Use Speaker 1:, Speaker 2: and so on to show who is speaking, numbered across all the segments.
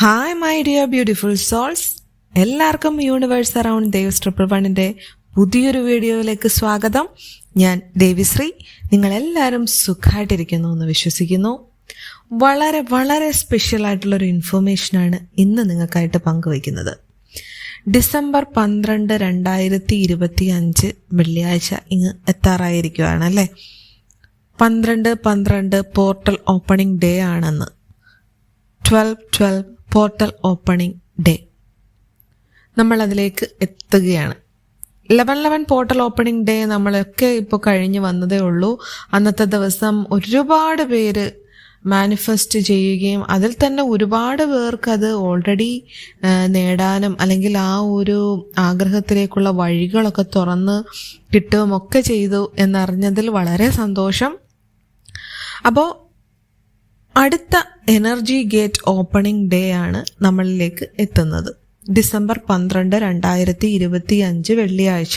Speaker 1: Hi my dear beautiful souls എല്ലാവർക്കും universe around ദേവസ് triple വണ്ണിന്റെ പുതിയൊരു വീഡിയോയിലേക്ക് സ്വാഗതം. ഞാൻ ദേവിശ്രീ നിങ്ങളെല്ലാവരും സുഖമായിട്ടിരിക്കുന്നു എന്ന് വിശ്വസിക്കുന്നു. വളരെ വളരെ സ്പെഷ്യൽ ആയിട്ടുള്ളൊരു ഇൻഫർമേഷനാണ് ഇന്ന് നിങ്ങൾക്കായിട്ട് പങ്കുവയ്ക്കുന്നത്. ഡിസംബർ പന്ത്രണ്ട് രണ്ടായിരത്തി ഇരുപത്തി അഞ്ച് വെള്ളിയാഴ്ച ഇങ്ങ് എത്താറായിരിക്കുകയാണ് അല്ലേ? പന്ത്രണ്ട് പന്ത്രണ്ട് പോർട്ടൽ ഓപ്പണിംഗ് ഡേ ആണെന്ന്. Twelve twelve portal opening day. നമ്മൾ അതിലേക്ക് എത്തുകയാണ്. Eleven eleven portal opening day നമ്മളൊക്കെ ഇപ്പോൾ കഴിഞ്ഞ് വന്നതേ ഉള്ളൂ. അന്നത്തെ ദിവസം ഒരുപാട് പേര് മാനിഫെസ്റ്റ് ചെയ്യുകയും അതിൽ തന്നെ ഒരുപാട് പേർക്ക് അത് ഓൾറെഡി നേടാനും അല്ലെങ്കിൽ ആ ഒരു ആഗ്രഹത്തിലേക്കുള്ള വഴികളൊക്കെ തുറന്ന് കിട്ടുകയും ഒക്കെ ചെയ്തു എന്നറിഞ്ഞതിൽ വളരെ സന്തോഷം. അപ്പോൾ അടുത്ത എനർജി ഗേറ്റ് ഓപ്പണിംഗ് ഡേ ആണ് നമ്മളിലേക്ക് എത്തുന്നത്. ഡിസംബർ പന്ത്രണ്ട് രണ്ടായിരത്തി ഇരുപത്തി അഞ്ച് വെള്ളിയാഴ്ച.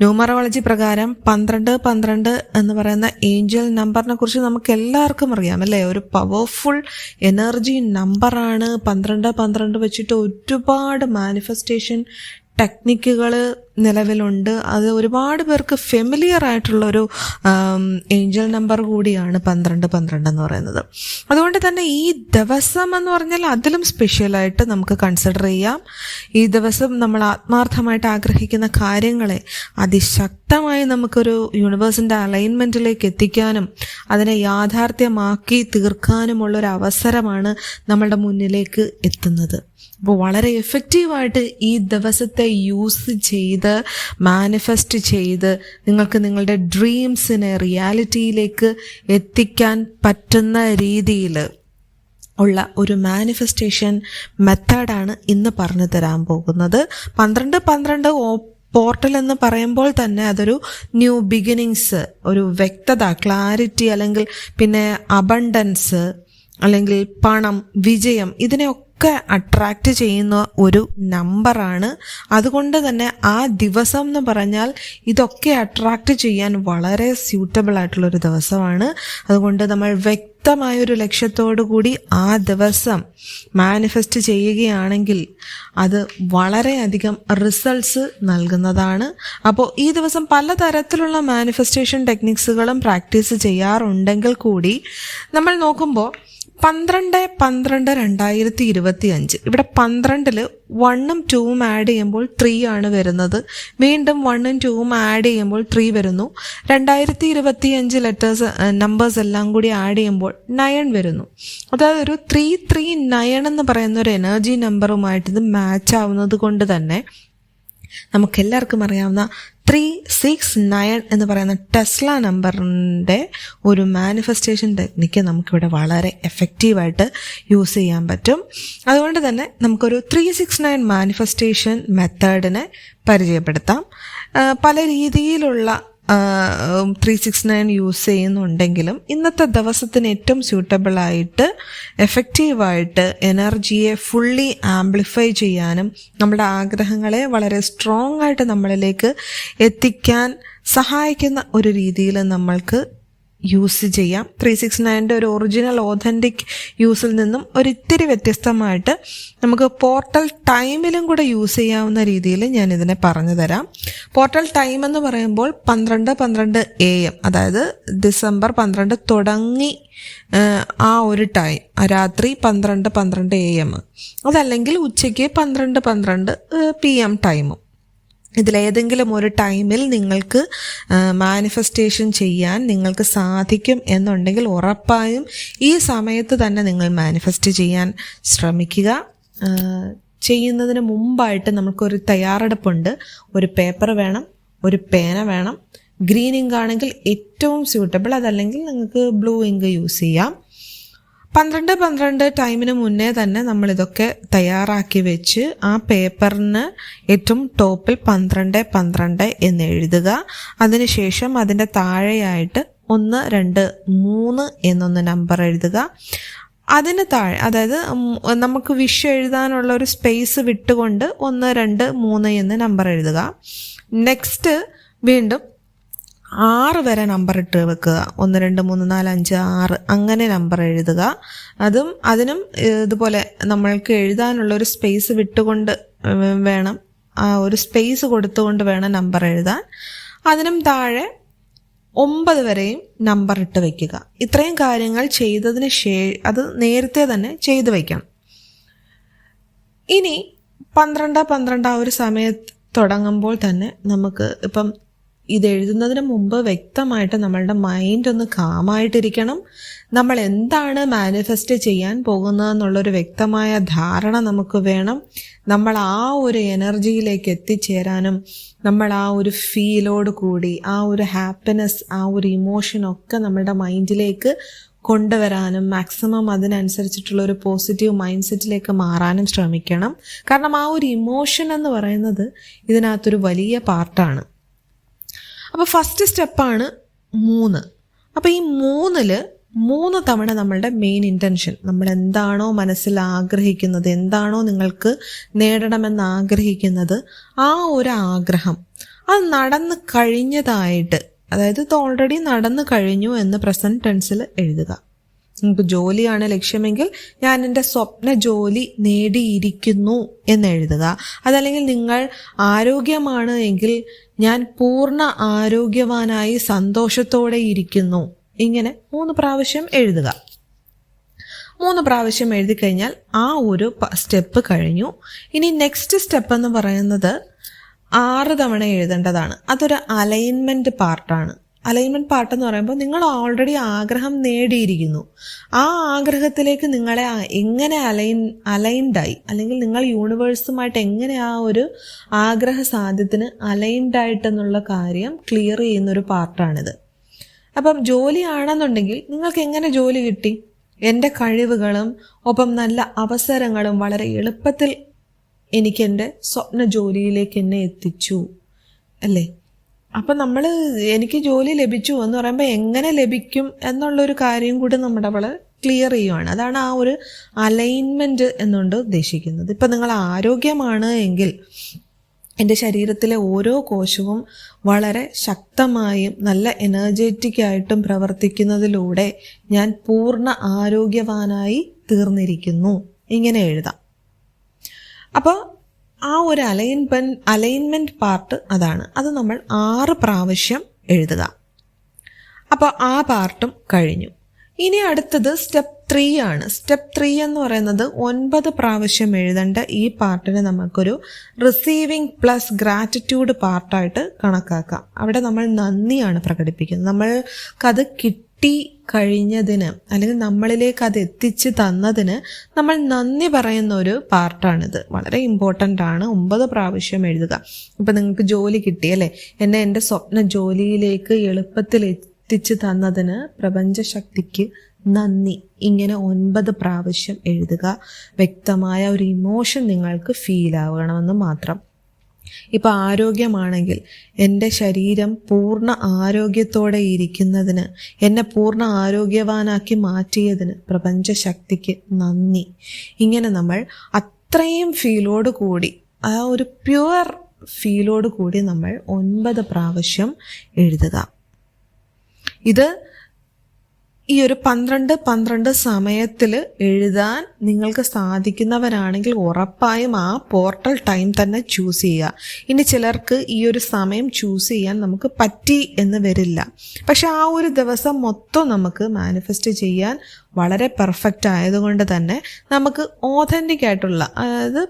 Speaker 1: ന്യൂമറോളജി പ്രകാരം പന്ത്രണ്ട് പന്ത്രണ്ട് എന്ന് പറയുന്ന ഏഞ്ചൽ നമ്പറിനെ കുറിച്ച് നമുക്ക് എല്ലാവർക്കും അറിയാം അല്ലേ? ഒരു പവർഫുൾ എനർജി നമ്പറാണ് പന്ത്രണ്ട് പന്ത്രണ്ട് വെച്ചിട്ട് ഒരുപാട് മാനിഫെസ്റ്റേഷൻ ടെക്നിക്കുകൾ നിലവിലുണ്ട്. അത് ഒരുപാട് പേർക്ക് ഫെമിലിയർ ആയിട്ടുള്ള ഒരു ഏഞ്ചൽ നമ്പർ കൂടിയാണ് പന്ത്രണ്ട് പന്ത്രണ്ട് എന്ന് പറയുന്നത്. അതുകൊണ്ട് തന്നെ ഈ ദിവസം എന്ന് പറഞ്ഞാൽ അതിലും സ്പെഷ്യലായിട്ട് നമുക്ക് കൺസിഡർ ചെയ്യാം. ഈ ദിവസം നമ്മൾ ആത്മാർത്ഥമായിട്ട് ആഗ്രഹിക്കുന്ന കാര്യങ്ങളെ അതിശക്തമായി നമുക്കൊരു യൂണിവേഴ്സിന്റെ അലൈൻമെന്റിലേക്ക് എത്തിക്കാനും അതിനെ യാഥാർത്ഥ്യമാക്കി തീർക്കാനുമുള്ള ഒരു അവസരമാണ് നമ്മളുടെ മുന്നിലേക്ക് എത്തുന്നത്. അപ്പോൾ വളരെ എഫക്റ്റീവായിട്ട് ഈ ദിവസത്തെ യൂസ് ചെയ്ത് മാനിഫെസ്റ്റ് ചെയ്ത് നിങ്ങൾക്ക് നിങ്ങളുടെ ഡ്രീംസിനെ റിയാലിറ്റിയിലേക്ക് എത്തിക്കാൻ പറ്റുന്ന രീതിയിൽ ഉള്ള ഒരു മാനിഫെസ്റ്റേഷൻ മെത്തേഡാണ് ഇന്ന് പറഞ്ഞു തരാൻ പോകുന്നത്. പന്ത്രണ്ട് പന്ത്രണ്ട് പോർട്ടൽ എന്ന് പറയുമ്പോൾ തന്നെ അതൊരു ന്യൂ ബിഗിനിങ്സ് ഒരു വ്യക്തത ക്ലാരിറ്റി അല്ലെങ്കിൽ പിന്നെ അബണ്ടൻസ് അല്ലെങ്കിൽ പണം വിജയം ഇതിനെയൊക്കെ ഒക്കെ അട്രാക്റ്റ് ചെയ്യുന്ന ഒരു നമ്പറാണ് അതുകൊണ്ട് തന്നെ ആ ദിവസം എന്ന് പറഞ്ഞാൽ ഇതൊക്കെ അട്രാക്റ്റ് ചെയ്യാൻ വളരെ സ്യൂട്ടബിൾ ആയിട്ടുള്ളൊരു ദിവസമാണ്. അതുകൊണ്ട് നമ്മൾ വ്യക്തമായ ഒരു ലക്ഷ്യത്തോടു കൂടി ആ ദിവസം മാനിഫെസ്റ്റ് ചെയ്യുകയാണെങ്കിൽ അത് വളരെയധികം റിസൾട്ട്സ് നൽകുന്നതാണ്. അപ്പോൾ ഈ ദിവസം പലതരത്തിലുള്ള മാനിഫെസ്റ്റേഷൻ ടെക്നിക്സുകളും പ്രാക്ടീസ് ചെയ്യാറുണ്ടെങ്കിൽ കൂടി നമ്മൾ നോക്കുമ്പോൾ പന്ത്രണ്ട് പന്ത്രണ്ട് രണ്ടായിരത്തി ഇരുപത്തി അഞ്ച് ഇവിടെ പന്ത്രണ്ടിൽ വണ്ണും ടൂവും ആഡ് ചെയ്യുമ്പോൾ ത്രീ ആണ് വരുന്നത്. വീണ്ടും വണ്ണും ടൂവും ആഡ് ചെയ്യുമ്പോൾ ത്രീ വരുന്നു. രണ്ടായിരത്തി ഇരുപത്തി അഞ്ച് ലെറ്റേഴ്സ് നമ്പേഴ്സ് എല്ലാം കൂടി ആഡ് ചെയ്യുമ്പോൾ നയൺ വരുന്നു. അതായത് ഒരു ത്രീ ത്രീ നയൺ എന്ന് പറയുന്ന ഒരു എനർജി നമ്പറുമായിട്ട് ഇത് മാച്ച് ആവുന്നത് കൊണ്ട് തന്നെ നമുക്കെല്ലാവർക്കും അറിയാവുന്ന ത്രീ സിക്സ് നയൻ എന്ന് പറയുന്ന ടെസ്ല നമ്പറിന്റെ ഒരു മാനിഫെസ്റ്റേഷൻ ടെക്നിക്ക് നമുക്കിവിടെ വളരെ എഫക്റ്റീവായിട്ട് യൂസ് ചെയ്യാൻ പറ്റും. അതുകൊണ്ട് തന്നെ നമുക്കൊരു ത്രീ സിക്സ് നയൻ മാനിഫെസ്റ്റേഷൻ മെത്തേഡിനെ പരിചയപ്പെടുത്താം. പല രീതിയിലുള്ള ത്രീ സിക്സ് നയൻ യൂസ് ചെയ്യുന്നുണ്ടെങ്കിലും ഇന്നത്തെ ദിവസത്തിന് ഏറ്റവും സ്യൂട്ടബിൾ ആയിട്ട് എഫക്റ്റീവായിട്ട് എനർജിയെ ഫുള്ളി ആംപ്ലിഫൈ ചെയ്യാനും നമ്മുടെ ആഗ്രഹങ്ങളെ വളരെ സ്ട്രോങ് ആയിട്ട് നമ്മളിലേക്ക് എത്തിക്കാൻ സഹായിക്കുന്ന ഒരു രീതിയിൽ നമ്മൾക്ക് യൂസ് ചെയ്യാം. ത്രീ സിക്സ് നയന്റെ ഒരു ഒറിജിനൽ ഓതന്റിക് യൂസിൽ നിന്നും ഒരിത്തിരി വ്യത്യസ്തമായിട്ട് നമുക്ക് പോർട്ടൽ ടൈമിലും കൂടെ യൂസ് ചെയ്യാവുന്ന രീതിയിൽ ഞാൻ ഇതിനെ പറഞ്ഞു തരാം. പോർട്ടൽ ടൈം എന്ന് പറയുമ്പോൾ പന്ത്രണ്ട് പന്ത്രണ്ട് എ എം അതായത് ഡിസംബർ പന്ത്രണ്ട് തുടങ്ങി ആ ഒരു ടൈം രാത്രി പന്ത്രണ്ട് പന്ത്രണ്ട് എ എം അതല്ലെങ്കിൽ ഉച്ചയ്ക്ക് പന്ത്രണ്ട് പന്ത്രണ്ട് പി എം ടൈമും ഇതിലേതെങ്കിലും ഒരു ടൈമിൽ നിങ്ങൾക്ക് മാനിഫെസ്റ്റേഷൻ ചെയ്യാൻ നിങ്ങൾക്ക് സാധിക്കും എന്നുണ്ടെങ്കിൽ ഉറപ്പായും ഈ സമയത്ത് തന്നെ നിങ്ങൾ മാനിഫെസ്റ്റ് ചെയ്യാൻ ശ്രമിക്കുക. ചെയ്യുന്നതിന് മുമ്പായിട്ട് നമുക്കൊരു തയ്യാറെടുപ്പുണ്ട്. ഒരു പേപ്പർ വേണം ഒരു പേന വേണം. ഗ്രീൻ ഇങ്ക് ആണെങ്കിൽ ഏറ്റവും സ്യൂട്ടബിൾ അതല്ലെങ്കിൽ നിങ്ങൾക്ക് ബ്ലൂ ഇങ്ക് യൂസ് ചെയ്യാം. പന്ത്രണ്ട് പന്ത്രണ്ട് ടൈമിന് മുന്നേ തന്നെ നമ്മൾ ഇതൊക്കെ തയ്യാറാക്കി വെച്ച് ആ പേപ്പറിന് ഏറ്റവും ടോപ്പിൽ പന്ത്രണ്ട് പന്ത്രണ്ട് എന്ന് എഴുതുക. അതിനുശേഷം അതിന്റെ താഴെയായിട്ട് ഒന്ന് രണ്ട് മൂന്ന് എന്നൊന്ന് നമ്പർ എഴുതുക. അതിന് താഴെ അതായത് നമുക്ക് വിഷ് എഴുതാനുള്ള ഒരു സ്പേസ് വിട്ടുകൊണ്ട് ഒന്ന് രണ്ട് മൂന്ന് എന്ന് നമ്പർ എഴുതുക. നെക്സ്റ്റ് വീണ്ടും ആറ് വരെ നമ്പർ ഇട്ട് വെക്കുക. ഒന്ന് രണ്ട് മൂന്ന് നാല് അഞ്ച് ആറ്. അങ്ങനെ നമ്പർ എഴുതുക. അതും അതിനും ഇതുപോലെ നമ്മൾക്ക് എഴുതാനുള്ള ഒരു സ്പേസ് വിട്ടുകൊണ്ട് വേണം. ഒരു സ്പേസ് കൊടുത്തുകൊണ്ട് വേണം നമ്പർ എഴുതാൻ. അതിനും താഴെ ഒമ്പത് വരെയും നമ്പർ ഇട്ട് വയ്ക്കുക ഇത്രയും കാര്യങ്ങൾ ചെയ്തതിന് ശേ അത് നേരത്തെ തന്നെ ചെയ്തു വയ്ക്കണം ഇനി പന്ത്രണ്ട് പന്ത്രണ്ട് ആ ഒരു സമയത്ത് തുടങ്ങുമ്പോൾ തന്നെ നമുക്ക് ഇപ്പം ഇത് എഴുതുന്നതിന് മുമ്പ് വ്യക്തമായിട്ട് നമ്മളുടെ മൈൻഡ് ഒന്ന് കാമായിട്ടിരിക്കണം നമ്മൾ എന്താണ് മാനിഫെസ്റ്റ് ചെയ്യാൻ പോകുന്നത് പോകുന്നതെന്നുള്ളൊരു വ്യക്തമായ ധാരണ നമുക്ക് വേണം. നമ്മൾ ആ ഒരു എനർജിയിലേക്ക് എത്തിച്ചേരാനും നമ്മൾ ആ ഒരു ഫീലോട് കൂടി ആ ഒരു ഹാപ്പിനെസ് ആ ഒരു ഇമോഷനൊക്കെ നമ്മളുടെ മൈൻഡിലേക്ക് കൊണ്ടുവരാനും മാക്സിമം അതിനനുസരിച്ചിട്ടുള്ള ഒരു പോസിറ്റീവ് മൈൻഡ് സെറ്റിലേക്ക് മാറാനും ശ്രമിക്കണം. കാരണം ആ ഒരു ഇമോഷൻ എന്ന് പറയുന്നത് ഇതിനകത്തൊരു വലിയ പാർട്ടാണ് അപ്പോൾ ഫസ്റ്റ് സ്റ്റെപ്പാണ് മൂന്ന്. അപ്പോൾ ഈ മൂന്നിൽ മൂന്ന് തവണ നമ്മളുടെ മെയിൻ ഇന്റൻഷൻ നമ്മൾ എന്താണോ മനസ്സിൽ ആഗ്രഹിക്കുന്നത് എന്താണോ നിങ്ങൾക്ക് നേടണമെന്ന് ആഗ്രഹിക്കുന്നത് ആ ഒരു ആഗ്രഹം അത് നടന്നു കഴിഞ്ഞതായിട്ട് അതായത് ഇത് ഓൾറെഡി നടന്നു കഴിഞ്ഞു എന്ന് പ്രസന്റ് ടെൻസിൽ എഴുതുക. നിങ്ങൾക്ക് ജോലിയാണ് ലക്ഷ്യമെങ്കിൽ ഞാൻ എന്റെ സ്വപ്ന ജോലി നേടിയിരിക്കുന്നു എന്ന് എഴുതുക. അതല്ലെങ്കിൽ നിങ്ങൾ ആരോഗ്യമാണ് എങ്കിൽ ഞാൻ പൂർണ ആരോഗ്യവാനായി സന്തോഷത്തോടെ ഇരിക്കുന്നു. ഇങ്ങനെ മൂന്ന് പ്രാവശ്യം എഴുതുക. മൂന്ന് പ്രാവശ്യം എഴുതി കഴിഞ്ഞാൽ ആ ഒരു സ്റ്റെപ്പ് കഴിഞ്ഞു. ഇനി നെക്സ്റ്റ് സ്റ്റെപ്പ് എന്ന് പറയുന്നത് ആറ് തവണ എഴുതേണ്ടതാണ്. അതൊരു അലൈൻമെന്റ് പാർട്ടാണ്. അലൈൻമെന്റ് പാർട്ട് എന്ന് പറയുമ്പോൾ നിങ്ങൾ ഓൾറെഡി ആഗ്രഹം നേടിയിരിക്കുന്നു. ആ ആഗ്രഹത്തിലേക്ക് നിങ്ങളെ എങ്ങനെ അലൈൻ അലൈൻഡായി അല്ലെങ്കിൽ നിങ്ങൾ യൂണിവേഴ്സുമായിട്ട് എങ്ങനെ ആ ഒരു ആഗ്രഹ സാധ്യത്തിന് അലൈൻഡായിട്ടെന്നുള്ള കാര്യം ക്ലിയർ ചെയ്യുന്ന ഒരു പാർട്ടാണിത് അപ്പം ജോലിയാണെന്നുണ്ടെങ്കിൽ നിങ്ങൾക്ക് എങ്ങനെ ജോലി കിട്ടി? എന്റെ കഴിവുകളും ഒപ്പം നല്ല അവസരങ്ങളും വളരെ എളുപ്പത്തിൽ എനിക്കെന്റെ സ്വപ്ന ജോലിയിലേക്ക് എന്നെ എത്തിച്ചു. അല്ലേ? അപ്പം നമ്മൾ എനിക്ക് ജോലി ലഭിച്ചു എന്ന് പറയുമ്പോൾ എങ്ങനെ ലഭിക്കും എന്നുള്ളൊരു കാര്യം കൂടി നമ്മുടെ അവൾ ക്ലിയർ ചെയ്യുവാണ്. അതാണ് ആ ഒരു അലൈൻമെന്റ് എന്നുകൊണ്ട് ഉദ്ദേശിക്കുന്നത്. ഇപ്പം നിങ്ങൾ ആരോഗ്യമാണ് എങ്കിൽ എന്റെ ശരീരത്തിലെ ഓരോ കോശവും വളരെ ശക്തമായും നല്ല എനർജറ്റിക് ആയിട്ടും പ്രവർത്തിക്കുന്നതിലൂടെ ഞാൻ പൂർണ ആരോഗ്യവാനായി തീർന്നിരിക്കുന്നു. ഇങ്ങനെ എഴുതാം. അപ്പോൾ ആ ഒരു അലൈൻമെന്റ് അലൈൻമെന്റ് പാർട്ട് അതാണ്. അത് നമ്മൾ ആറ് പ്രാവശ്യം എഴുതുക. അപ്പോൾ ആ പാർട്ടും കഴിഞ്ഞു. ഇനി അടുത്തത് സ്റ്റെപ്പ് ത്രീ ആണ്. സ്റ്റെപ്പ് ത്രീ എന്ന് പറയുന്നത് ഒൻപത് പ്രാവശ്യം എഴുതേണ്ട ഈ പാർട്ടിനെ നമുക്കൊരു റിസീവിങ് പ്ലസ് ഗ്രാറ്റിറ്റ്യൂഡ് പാർട്ടായിട്ട് കണക്കാക്കാം. അവിടെ നമ്മൾ നന്ദിയാണ് പ്രകടിപ്പിക്കുന്നത്. നമ്മൾക്കത് കിട്ടി കഴിഞ്ഞതിന് അല്ലെങ്കിൽ നമ്മളിലേക്ക് അത് എത്തിച്ച് തന്നതിന് നമ്മൾ നന്ദി പറയുന്ന ഒരു പാർട്ടാണിത്. വളരെ ഇമ്പോർട്ടന്റ് ആണ്. ഒമ്പത് പ്രാവശ്യം എഴുതുക. ഇപ്പം നിങ്ങൾക്ക് ജോലി കിട്ടി അല്ലേ? എന്നെ എന്റെ സ്വപ്ന ജോലിയിലേക്ക് എളുപ്പത്തിൽ എത്തിച്ചു തന്നതിന് പ്രപഞ്ചശക്തിക്ക് നന്ദി. ഇങ്ങനെ ഒൻപത് പ്രാവശ്യം എഴുതുക. വ്യക്തമായ ഒരു ഇമോഷൻ നിങ്ങൾക്ക് ഫീൽ ആവണമെന്ന് മാത്രം. ഇപ്പം ആരോഗ്യമാണെങ്കിൽ എന്റെ ശരീരം പൂർണ ആരോഗ്യത്തോടെ ഇരിക്കുന്നതിന് എന്നെ പൂർണ ആരോഗ്യവാനാക്കി മാറ്റിയതിന് പ്രപഞ്ചശക്തിക്ക് നന്ദി. ഇങ്ങനെ നമ്മൾ അത്രയും ഫീലോട് കൂടി ആ ഒരു പ്യുവർ ഫീലോട് കൂടി നമ്മൾ ഒൻപത് പ്രാവശ്യം എഴുതുക. ഇത് ഈ ഒരു പന്ത്രണ്ട് പന്ത്രണ്ട് സമയത്തിൽ എഴുതാൻ നിങ്ങൾക്ക് സാധിക്കുന്നവരാണെങ്കിൽ ഉറപ്പായും ആ പോർട്ടൽ ടൈം തന്നെ ചൂസ് ചെയ്യുക. ഇനി ചിലർക്ക് ഈ ഒരു സമയം ചൂസ് ചെയ്യാൻ നമുക്ക് പറ്റി എന്ന് വരില്ല. പക്ഷെ ആ ഒരു ദിവസം മൊത്തം നമുക്ക് മാനിഫെസ്റ്റ് ചെയ്യാൻ വളരെ പെർഫെക്റ്റ് ആയതുകൊണ്ട് തന്നെ നമുക്ക് ഓതന്റിക് ആയിട്ടുള്ള അതായത്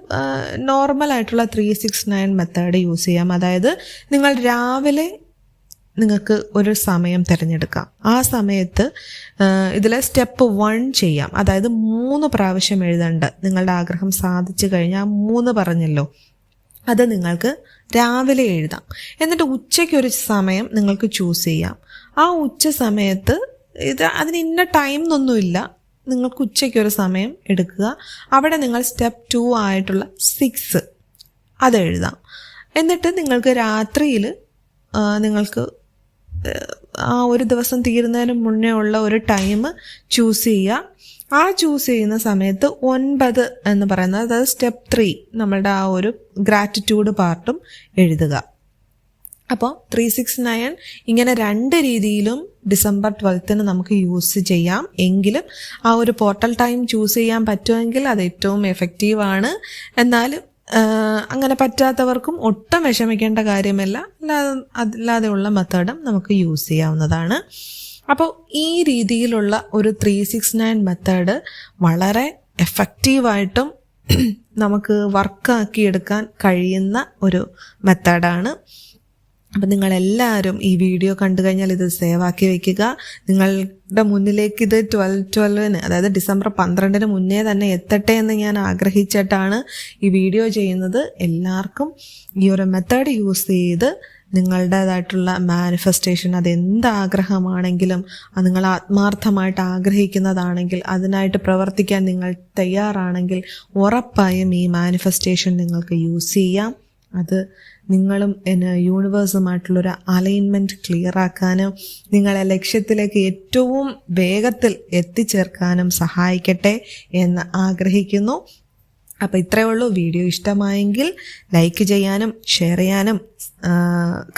Speaker 1: നോർമൽ ആയിട്ടുള്ള three six nine method use ചെയ്യാം. അതായത് നിങ്ങൾ രാവിലെ നിങ്ങൾക്ക് ഒരു സമയം തിരഞ്ഞെടുക്കാം. ആ സമയത്ത് ഇതിലെ സ്റ്റെപ്പ് വൺ ചെയ്യാം. അതായത് മൂന്ന് പ്രാവശ്യം എഴുതേണ്ട. നിങ്ങളുടെ ആഗ്രഹം സാധിച്ചു കഴിഞ്ഞാൽ മൂന്ന് പറഞ്ഞല്ലോ. അത് നിങ്ങൾക്ക് രാവിലെ എഴുതാം. എന്നിട്ട് ഉച്ചയ്ക്ക് ഒരു സമയം നിങ്ങൾക്ക് ചൂസ് ചെയ്യാം. ആ ഉച്ച സമയത്ത് ഇത് അതിന് ഇന്ന ടൈം എന്നൊന്നുമില്ല നിങ്ങൾക്ക് ഉച്ചയ്ക്ക് ഒരു സമയം എടുക്കുക. അവിടെ നിങ്ങൾ സ്റ്റെപ്പ് ടു ആയിട്ടുള്ള സിക്സ് അത് എഴുതാം. എന്നിട്ട് നിങ്ങൾക്ക് രാത്രിയിൽ നിങ്ങൾക്ക് ആ ഒരു ദിവസം തീരുന്നതിന് മുന്നേ ഉള്ള ഒരു ടൈം ചൂസ് ചെയ്യുക. ആ ചൂസ് ചെയ്യുന്ന സമയത്ത് ഒൻപത് എന്ന് പറയുന്നത് അതായത് സ്റ്റെപ്പ് ത്രീ നമ്മളുടെ ആ ഒരു ഗ്രാറ്റിറ്റ്യൂഡ് പാർട്ടും എഴുതുക. അപ്പോൾ ത്രീ സിക്സ് നയൻ ഇങ്ങനെ രണ്ട് രീതിയിലും ഡിസംബർ ട്വൽത്തിന് നമുക്ക് യൂസ് ചെയ്യാം. എങ്കിലും ആ ഒരു പോർട്ടൽ ടൈം ചൂസ് ചെയ്യാൻ പറ്റുമെങ്കിൽ അത് ഏറ്റവും എഫക്റ്റീവാണ് എന്നാലും അങ്ങനെ പറ്റാത്തവർക്കും ഒട്ടും വിഷമിക്കേണ്ട കാര്യമല്ല. അല്ലാതെ അല്ലാതെയുള്ള മെത്തേഡും നമുക്ക് യൂസ് ചെയ്യാവുന്നതാണ്. അപ്പോൾ ഈ രീതിയിലുള്ള ഒരു ത്രീ സിക്സ് നയൻ മെത്തേഡ് വളരെ എഫക്റ്റീവായിട്ടും നമുക്ക് വർക്കാക്കിയെടുക്കാൻ കഴിയുന്ന ഒരു മെത്തേഡാണ്. അപ്പം നിങ്ങളെല്ലാവരും ഈ വീഡിയോ കണ്ടു കഴിഞ്ഞാൽ ഇത് സേവ് ആക്കി വെക്കുക. നിങ്ങളുടെ മുന്നിലേക്ക് ഇത് ട്വൽവ് ട്വൽവിന് അതായത് ഡിസംബർ പന്ത്രണ്ടിന് മുന്നേ തന്നെ എത്തട്ടെ എന്ന് ഞാൻ ആഗ്രഹിച്ചിട്ടാണ് ഈ വീഡിയോ ചെയ്യുന്നത്. എല്ലാവർക്കും ഈ ഒരു മെത്തേഡ് യൂസ് ചെയ്ത് നിങ്ങളുടേതായിട്ടുള്ള മാനിഫെസ്റ്റേഷൻ അത് എന്ത് ആഗ്രഹമാണെങ്കിലും അത് നിങ്ങൾ ആത്മാർത്ഥമായിട്ട് ആഗ്രഹിക്കുന്നതാണെങ്കിൽ അതിനായിട്ട് പ്രവർത്തിക്കാൻ നിങ്ങൾ തയ്യാറാണെങ്കിൽ ഉറപ്പായും ഈ മാനിഫെസ്റ്റേഷൻ നിങ്ങൾക്ക് യൂസ് ചെയ്യാം. അത് നിങ്ങളും എന്നെ യൂണിവേഴ്സുമായിട്ടുള്ളൊരു അലൈൻമെന്റ് ക്ലിയർ ആക്കാനും നിങ്ങളെ ലക്ഷ്യത്തിലേക്ക് ഏറ്റവും വേഗത്തിൽ എത്തിച്ചേർക്കാനും സഹായിക്കട്ടെ എന്ന് ആഗ്രഹിക്കുന്നു. അപ്പോൾ ഇത്രയേ ഉള്ളൂ. വീഡിയോ ഇഷ്ടമായെങ്കിൽ ലൈക്ക് ചെയ്യാനും ഷെയർ ചെയ്യാനും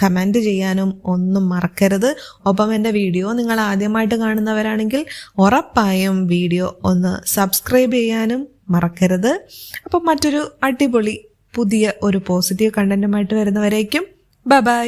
Speaker 1: കമന്റ് ചെയ്യാനും ഒന്നും മറക്കരുത്. ഒപ്പം എന്റെ വീഡിയോ നിങ്ങൾ ആദ്യമായിട്ട് കാണുന്നവരാണെങ്കിൽ ഉറപ്പായും വീഡിയോ ഒന്ന് സബ്സ്ക്രൈബ് ചെയ്യാനും മറക്കരുത്. അപ്പം മറ്റൊരു അടിപൊളി പുതിയ ഒരു പോസിറ്റീവ് കണ്ടന്റുമായിട്ട് വരുന്നവരേക്കും. ബ ബൈ